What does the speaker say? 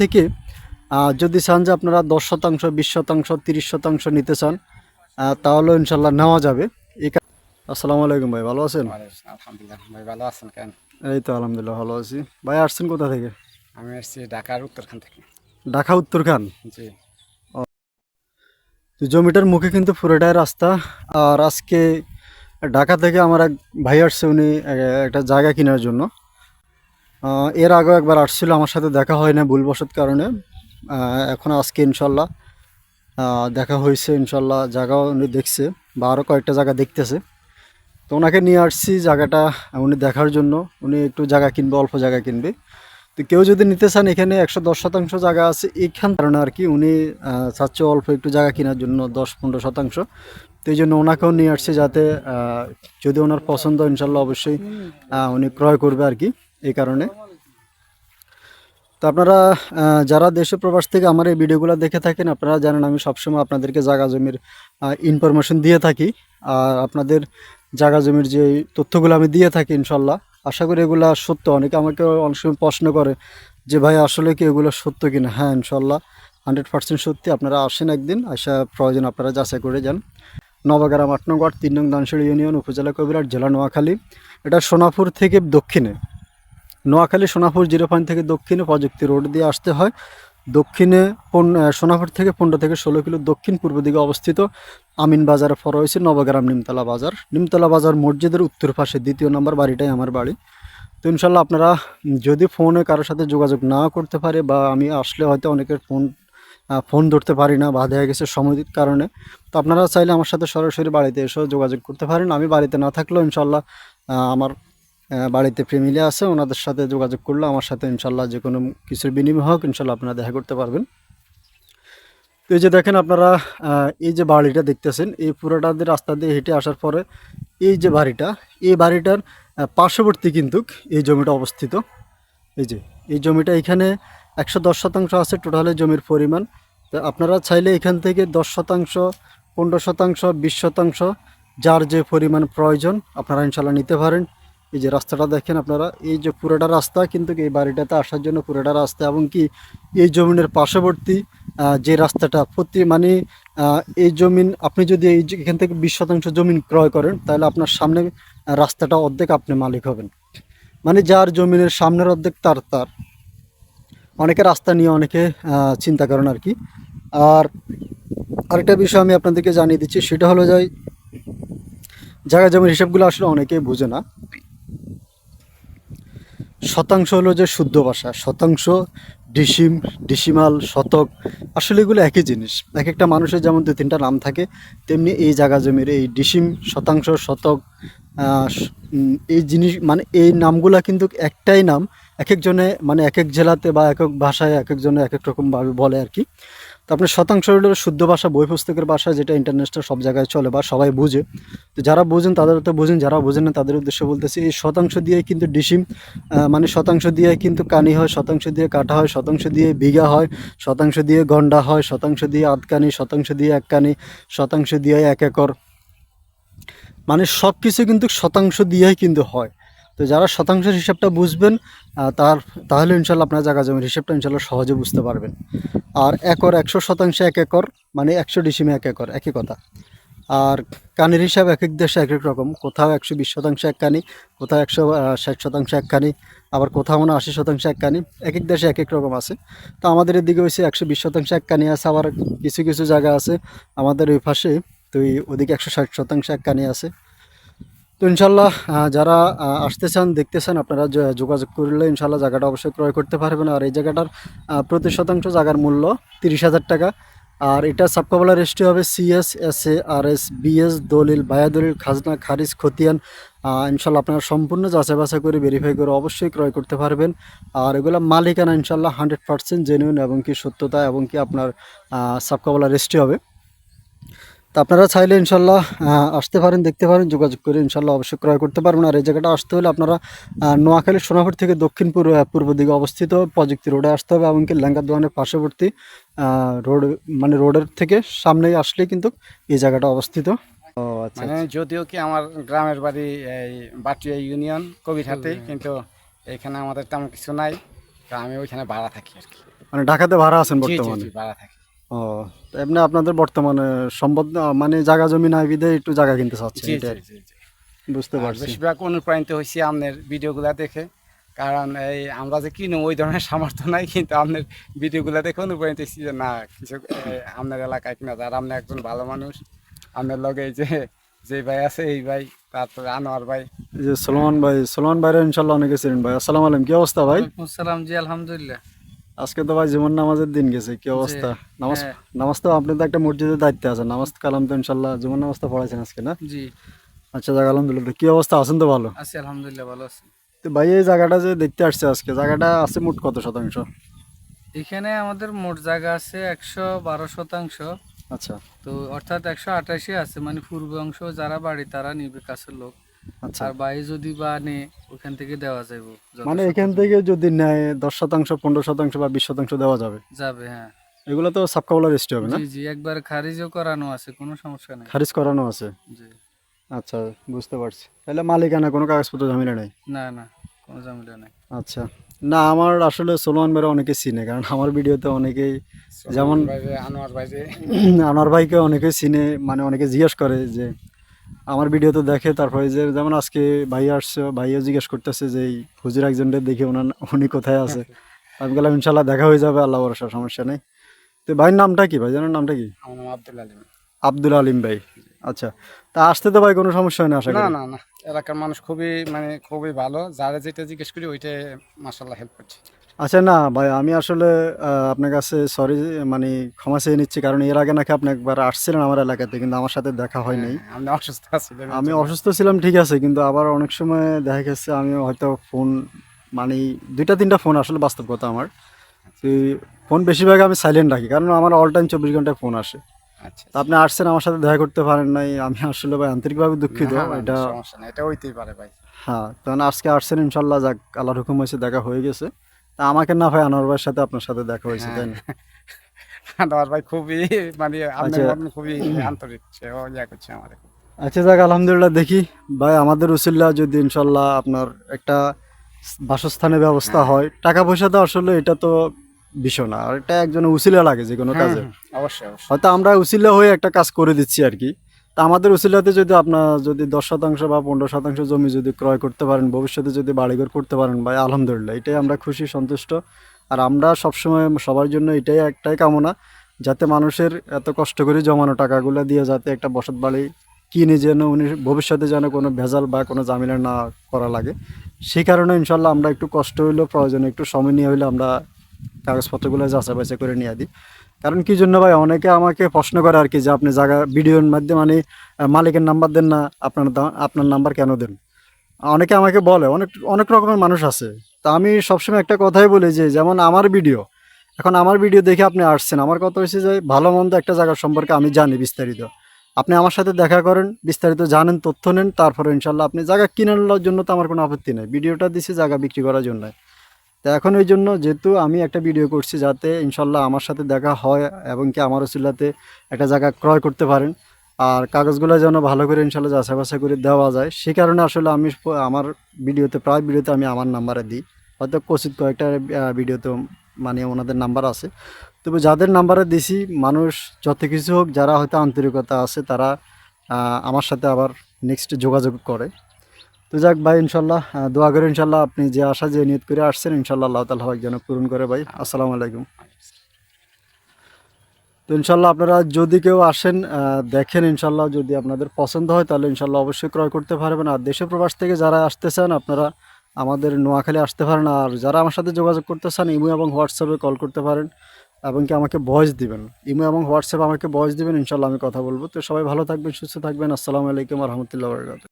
থেকে যদি চান যে আপনারা দশ শতাংশ বিশ শতাংশ তিরিশ শতাংশ নিতে চান তাহলেও ইনশাল্লাহ নেওয়া যাবে। আসসালামু আলাইকুম ভাই ভালো আছেন? আলহামদুলিল্লাহ ভাই ভালো আছেন কেন? এই তো আলহামদুলিল্লাহ ভালো আছি। ভাই আসছেন কোথা থেকে? আমি আসছি ঢাকার উত্তরখান থেকে। ঢাকা উত্তরখান? জি। জমিটার মুখে কিন্তু পুরোটাই রাস্তা। আর আজকে ঢাকা থেকে আমার এক ভাই আসছে উনি একটা জায়গা কেনার জন্য। এর আগেও একবার আসছিল, আমার সাথে দেখা হয় না ভুলবশত কারণে। এখন আজকে ইনশাল্লাহ দেখা হয়েছে, ইনশাল্লাহ জায়গাও উনি দেখছে বা আরও কয়েকটা জায়গা দেখতেছে। তো ওনাকে নিয়ে আসছি জায়গাটা, উনি দেখার জন্য। উনি একটু জায়গা কিনবে, অল্প জায়গা কিনবে। তো কেউ যদি নিতে চান, এখানে একশো দশ শতাংশ জায়গা আছে। এইখান কারণে আর কি উনি চাচ্ছে অল্প একটু জায়গা কেনার জন্য, দশ পনেরো শতাংশ। তো এই জন্য ওনাকেও নিয়ে আসছে যাতে যদি ওনার পছন্দ ইনশাল্লাহ অবশ্যই উনি ক্রয় করবে আর কি। এই কারণে। তো আপনারা যারা দেশে প্রবাস থেকে আমার এই ভিডিওগুলো দেখে থাকেন, আপনারা জানেন আমি সবসময় আপনাদেরকে জাগা জমির ইনফরমেশন দিয়ে থাকি। আর আপনাদের জায়গা জমির যে তথ্যগুলো আমি দিয়ে থাকি, ইনশাল্লাহ। আশা করি এগুলো সত্য। অনেকে আমাকে অনেক সময় প্রশ্ন করে যে, ভাই, আসলে কি এগুলো সত্য কিনা? হ্যাঁ ইনশাল্লাহ। হান্ড্রেড পার্সেন্ট সত্যি। আপনারা আসেন একদিন আসা প্রয়োজন আপনারা যাচাই করে যান। নবগ্রাম আট নং ওয়ার্ড, তিন নং দানসিড়ি ইউনিয়ন, উপজেলা কবিরাট, জেলা নোয়াখালী। এটা সোনাপুর থেকে দক্ষিণে। নোয়াখালী সোনাপুর জিরো পয়েন্ট থেকে দক্ষিণে প্রযুক্তি রোড দিয়ে আসতে হয়। দক্ষিণে সোনাপুর থেকে পনেরো থেকে ষোলো কিলো দক্ষিণ পূর্ব দিকে অবস্থিত আমিন বাজার ফর হয়েছে নবগ্রাম নিমতলা বাজার। নিমতলা বাজার মসজিদের উত্তর পাশে দ্বিতীয় নম্বর বাড়িটাই আমার বাড়ি। তো ইনশাল্লাহ আপনারা যদি ফোনে কারোর সাথে যোগাযোগ না করতে পারে বা আমি আসলে হয়তো অনেকের ফোন ফোন ধরতে পারি না বা দেখা গেছে সময়ের কারণে। তো আপনারা চাইলে আমার সাথে সরাসরি বাড়িতে এসেও যোগাযোগ করতে পারেন। আমি বাড়িতে না থাকলেও ইনশাল্লাহ আমার বাড়িতে ফ্যামিলি আছে, ওনাদের সাথে যোগাযোগ করলে আমার সাথে ইনশাল্লাহ যে কোনো কিছুর বিনিময় হোক, ইনশাল্লাহ আপনারা দেখা করতে পারবেন। তো এই যে দেখেন আপনারা এই যে বাড়িটা দেখতেছেন, এই পুরোটা রাস্তা দিয়ে হেঁটে আসার পরে এই যে বাড়িটা, এই বাড়িটার পার্শ্ববর্তী কিন্তু এই জমিটা অবস্থিত। এই যে, এই জমিটা এখানে একশো দশ শতাংশ আছে টোটালে জমির পরিমাণ। তো আপনারা চাইলে এখান থেকে দশ শতাংশ, পনেরো শতাংশ, বিশ শতাংশ, যার যে পরিমাণ প্রয়োজন, আপনারা ইনশাল্লাহ নিতে পারেন। এই যে রাস্তাটা দেখেন আপনারা, এই যে পুরোটা রাস্তা কিন্তু এই বাড়িটাতে আসার জন্য পুরোটা রাস্তা এবং কি এই জমিনের পার্শ্ববর্তী যে রাস্তাটা প্রতি মানে এই জমিন আপনি যদি এই এখান থেকে বিশ শতাংশ জমিন ক্রয় করেন, তাহলে আপনার সামনে রাস্তাটা অর্ধেক আপনি মালিক হবেন। মানে যার জমিনের সামনের অর্ধেক তার তার। অনেকে রাস্তা নিয়ে অনেকে চিন্তা করেন আর কি। আর আরেকটা বিষয় আমি আপনাদেরকে জানিয়ে দিচ্ছি, সেটা হলো যে, জায়গা জমির হিসাবগুলো আসলে অনেকেই বুঝে না। শতাংশ হলো যে শুদ্ধ ভাষা, শতাংশ ডিসিম, ডিসিমাল, শতক। আসলে এগুলো একই জিনিস। এক একটা মানুষের যেমন দু তিনটা নাম থাকে, তেমনি এই জায়গা জমির এই ডিসিম, শতাংশ, শতক এই জিনিস মানে এই নামগুলা কিন্তু একটাই নাম। এক একজনে মানে এক এক জেলাতে বা এক এক ভাষায় এক একজনে এক এক রকমভাবে বলে আর কি। তো আপনার শতাংশ হলো শুদ্ধ ভাষা, বই পুস্তকের ভাষা, যেটা ইন্টারন্যাশনাল সব জায়গায় চলে বা সবাই বুঝে। তো যারা বোঝেন তাদের তো বোঝেন, যারা বোঝেন না তাদের উদ্দেশ্যে বলতেছি, এই শতাংশ দিয়ে কিন্তু ডিসিম মানে শতাংশ দিয়ে কিন্তু কানি হয়, শতাংশ দিয়ে কাটা হয়, শতাংশ দিয়ে বিঘা হয়, শতাংশ দিয়ে গন্ডা হয়, শতাংশ দিয়ে আধকানি, শতাংশ দিয়ে এক কানি শতাংশ দিয়ে এক একর। মানে সব কিছু কিন্তু শতাংশ দিয়েই কিন্তু হয়। তো যারা শতাংশের হিসাবটা বুঝবেন তার, তাহলে ইনশাল্লাহ আপনার জায়গা জমির হিসাবটা ইনশাল্লাহ সহজে বুঝতে পারবেন। আর একর একশো শতাংশে এক একর মানে একশো ডিসিমে এক একর, একই কথা। আর কানের হিসাব এক এক দেশে এক এক রকম, কোথাও একশো বিশ শতাংশ এক কানি, কোথাও একশো ষাট শতাংশ এক কানি, আবার কোথাও মনে আশি শতাংশ এক কানি, এক এক দেশে এক এক রকম আছে। তো আমাদের এদিকে হয়েছে একশো বিশ শতাংশ এক কানি আছে, আবার কিছু কিছু জায়গা আছে। আমাদের ওই পাশে, তো ওদিকে একশো ষাট শতাংশ এক কানি আছে। তো ইনশাল্লাহ যারা আসতে চান, দেখতে চান, আপনারা যোগাযোগ করলে ইনশাল্লাহ জায়গাটা অবশ্যই ক্রয় করতে পারবেন। আর এই জায়গাটার প্রতি শতাংশ জায়গার মূল্য তিরিশ হাজার টাকা। আর এটা সাবকাবলা রেজিস্ট্রি হবে CS S A R S BS দলিল বায়া দলিল খাজনা খারিজ খতিয়ান। ইনশাল্লাহ আপনারা সম্পূর্ণ যাচাই বাছাই করে ভেরিফাই করে অবশ্যই ক্রয় করতে পারবেন। আর এগুলো মালিকানা ইনশাল্লাহ হান্ড্রেড পার্সেন্ট জেনুইন এবং কি সত্যতা এবং কি আপনার সাবকাবলা রেজিস্ট্রি হবে। তো আপনারা চাইলে ইনশাল্লাহ আসতে পারেন দেখতে পারেন যোগাযোগ করে ইনশাল্লাহ অবশ্যই ক্রয় করতে পারবেন। আর এই জায়গাটা আসতে হলে আপনারা নোয়াখালী সোনাপুর থেকে দক্ষিণ পূর্ব পূর্ব দিকে অবস্থিত প্রযুক্তি রোডে আসতে হবে এমনকি লেঙ্গা দোকানের পার্শ্ববর্তী রোড মানে রোডের থেকে সামনেই আসলে কিন্তু এই জায়গাটা অবস্থিত। আচ্ছা মানে যদিও কি আমার গ্রামের বাড়ি এই বাটিয়া ইউনিয়ন কবিরহাটে কিন্তু এখানে আমাদের তেমন কিছু নাই। তো আমি ওইখানে ভাড়া থাকি আর কি। মানে ঢাকাতে ভাড়া আছেন জি জি বর্তমানে? ভাড়া থাকি। ও এমনি আপনাদের বর্তমানে সম্পদ মানে জায়গা জমি নাই বিদে একটু জায়গা কিনতে জি বুঝতে পারছি। বেশিরভাগ অনুপ্রাণিত হয়েছি আপনার ভিডিওগুলো দেখে। কারণ এই আমরা যে কিনো ওই ধরনের সামর্থ্য নাই কিন্তু আপনার ভিডিওগুলো দেখে অনুপ্রাণিত হয়েছি যে না কিছু আপনার এলাকায় কিনা আর আপনি একজন ভালো মানুষ। আপনার লগে এই যে যে ভাই আছে এই ভাই তারপরে আনোয়ার ভাই। যে সলমান ভাই সলমান ভাইরা ইনশাল্লাহ অনেকে ছিলেন ভাই। আসসালামু আলাইকুম কি অবস্থা ভাই? সালাম জি আলহামদুলিল্লাহ। আজকে তো ভাই জীবন নামাজের দিন গেছে কি অবস্থা? নামাজ হ্যাঁ। নামাজ তো আপনি তো একটা মসজিদের দায়িত্বে আছেন নামাজ কালাম তো ইনশাল্লাহ জীবন নামাজ তো পড়াইছেন আজকে না? জি। আচ্ছা যাক আলহামদুলিল্লাহ। কি অবস্থা আছেন তো ভালো? আছি আলহামদুলিল্লাহ ভালো আছি। তো ভাই এই জায়গাটা যে দেখতে আসছে আজকে জায়গাটা আছে মোট কত শতাংশ? এখানে আমাদের মোট জায়গা আছে একশো বারো শতাংশ। আচ্ছা। তো অর্থাৎ একশো আটাশি আছে মানে পূর্ব অংশ যারা বাড়ি তারা নিবে কাছের লোক। আর বাইরে যদি বা নে ওখান থেকে দেওয়া যাবে মানে এখান থেকে যদি নেয় দশ শতাংশ পনেরো শতাংশ বা বিশ শতাংশ দেওয়া যাবে? যাবে হ্যাঁ। এগুলো তো রেজিস্ট্রি হবে না? জি জি একবার খারিজও করানো আছে কোনো সমস্যা নেই। খারিজ করানো আছে? জি। আচ্ছা বুঝতে পারছি। তাহলে মালিকানা কোনো কাগজপত্র ঝামেলা নেই? না না কোনো ঝামেলা নেই। আচ্ছা। না আমার আসলে সোলমান ভাইরা অনেকে চিনে কারণ আমার ভিডিওতে অনেকেই যেমন ভাই আনোয়ার ভাই যে আনোয়ার ভাইকে অনেকে চিনে মানে অনেকে জিজ্ঞেস করে যে আমার ভিডিওতে দেখে তারপরে যে যেমন আজকে ভাই আসছে ভাইও জিজ্ঞেস করতেছে যে এই হুজুর একজনকে দেখে ওনার উনি কোথায় আছে। আমি বললাম ইনশাল্লাহ দেখা হয়ে যাবে আল্লাহ ভরসা সমস্যা নেই। তো ভাইয়ের নামটা কি ভাই? জানার নামটা কি? আমার নাম আব্দুল আলিম। আব্দুল আলিম ভাই। আচ্ছা তা আসতে তো ভাই কোনো সমস্যা হয় না আশা না না না। এলাকার মানুষ খুবই মানে খুবই ভালো। যারা যেটা জিজ্ঞেস করি ওইটাই মাসাল্লাহ হেল্প করছে। আচ্ছা না ভাই আমি আসলে আপনার কাছে সরি মানে ক্ষমা চেয়ে নিচ্ছি কারণ এর আগে নাকি আপনি একবার আসছিলেন আমার এলাকাতে কিন্তু আমার সাথে দেখা হয়নি। হ্যাঁ, আমি অসুস্থ আছি আমি অসুস্থ। ছিলাম ঠিক আছে কিন্তু আবার অনেক সময় দেখা গেছে আমি হয়তো ফোন মানে দুইটা তিনটা ফোন আসলে বাস্তব কথা আমার তো ফোন বেশিরভাগ আমি সাইলেন্ট রাখি কারণ আমার অল টাইম চব্বিশ ঘন্টায় ফোন আসে। আচ্ছা আপনি আসছেন আমার সাথে দেখা করতে পারেন নাই আমি আসলে ভাই আন্তরিকভাবে দুঃখিত এটা এটা হইতেই পারে ভাই। হ্যাঁ তখন আজকে আসছেন ইনশাল্লাহ যাক আল্লাহর হুকুম হয়েছে দেখা হয়ে গেছে। তা আমাকে না ভাই আনোয়ার ভাইয়ের সাথে আপনার সাথে দেখা হয়েছে তাই না? আনোয়ার ভাই খুবই মানে আপনার আচ্ছা। খুবই আন্তরিক সেও ইয়া করছে আমাদের আচ্ছা যাক আলহামদুলিল্লাহ দেখি। ভাই আমাদের উসিল্লা যদি ইনশাল্লাহ আপনার একটা বাসস্থানের ব্যবস্থা হয়। টাকা পয়সা তো আসলে এটা তো বিষয় না আর এটা একজন উসিলা লাগে যে কোনো কাজে। অবশ্যই অবশ্যই। হয়তো আমরা উসিলা হয়ে একটা কাজ করে দিচ্ছি আর কি। তা আমাদের উচিলাতে যদি আপনার যদি দশ শতাংশ বা পনেরো শতাংশ জমি যদি ক্রয় করতে পারেন, ভবিষ্যতে যদি বাড়িঘর করতে পারেন, ভাই, আলহামদুলিল্লাহ, এটাই আমরা খুশি, সন্তুষ্ট। আর আমরা সবসময় সবার জন্য এটাই একটাই কামনা, যাতে মানুষের এত কষ্ট করে জমানো টাকাগুলো দিয়ে যাতে একটা বসত বাড়ি কিনে যেন উনি ভবিষ্যতে যেন কোনো ভেজাল বা কোনো জামিলা না করা লাগে। সেই কারণে ইনশাল্লাহ আমরা একটু কষ্ট হইলেও প্রয়োজনে একটু সময় নিয়ে হইলে আমরা কাগজপত্রগুলো যাচাই বাছাই করে নিয়ে দিই কারণ কি জন্য ভাই? অনেকে আমাকে প্রশ্ন করে আর কি যে আপনি জায়গা ভিডিওর মাধ্যমে মানে মালিকের নাম্বার দেন না, আপনার আপনার নাম্বার কেন দেন? অনেকে আমাকে বলে, অনেক অনেক রকমের মানুষ আছে। তা আমি সবসময় একটা কথাই বলি যে, যেমন আমার ভিডিও এখন আমার ভিডিও দেখে আপনি আসছেন, আমার কথা হয়েছে যে, ভালো মন্দ একটা জায়গার সম্পর্কে আমি জানি বিস্তারিত। আপনি আমার সাথে দেখা করেন, বিস্তারিত জানেন, তথ্য নেন, তারপরে ইনশাল্লাহ আপনি জায়গা কিনে নেওয়ার জন্য তো আমার কোনো আপত্তি নেই। ভিডিওটা দিছি জায়গা বিক্রি করার জন্য। তো এখন ওই জন্য যেহেতু আমি একটা ভিডিও করছি যাতে ইনশাল্লাহ আমার সাথে দেখা হয় এবং কি আমার ওসিলাতে একটা জায়গা ক্রয় করতে পারেন। আর কাগজগুলো যেন ভালো করে ইনশাল্লাহ যাচাই বাছাই করে দেওয়া যায়। সেই কারণে আসলে আমি আমার ভিডিওতে প্রায় ভিডিওতে আমি আমার নাম্বারে দিই। হয়তো কচিত কয়েকটা ভিডিওতে মানে ওনাদের নাম্বার আছে। তবে যাদের নাম্বারে দিছি, মানুষ যত কিছু হোক, যারা হয়তো আন্তরিকতা আছে, তারা আমার সাথে আবার নেক্সট যোগাযোগ করে। তো যাক ভাই, ইনশাল্লাহ দোয়া করে ইনশাল্লাহ আপনি যে আশা, যে নিয়ত করে আসছেন, ইনশাল্লাহ আল্লাহ তালা যেন পূরণ করে ভাই। আসসালামু আলাইকুম। তো ইনশাল্লাহ আপনারা যদি কেউ আসেন দেখেন ইনশাল্লাহ যদি আপনাদের পছন্দ হয়, তাহলে ইনশাল্লাহ অবশ্যই ক্রয় করতে পারবেন। আর দেশে প্রবাস থেকে যারা আসতে চান, আপনারা আমাদের নোয়াখালী আসতে পারেন। আর যারা আমার সাথে যোগাযোগ করতে চান, ইমো এবং হোয়াটসঅ্যাপে কল করতে পারেন, এবং কি আমাকে ভয়েস দিবেন। ইমো এবং হোয়াটসঅ্যাপে আমাকে ভয়েস দিবেন, ইনশাল্লাহ আমি কথা বলব। তো সবাই ভালো থাকবেন, সুস্থ থাকবেন। আসসালামু আলাইকুম রহমতুল্লাহ বরকাত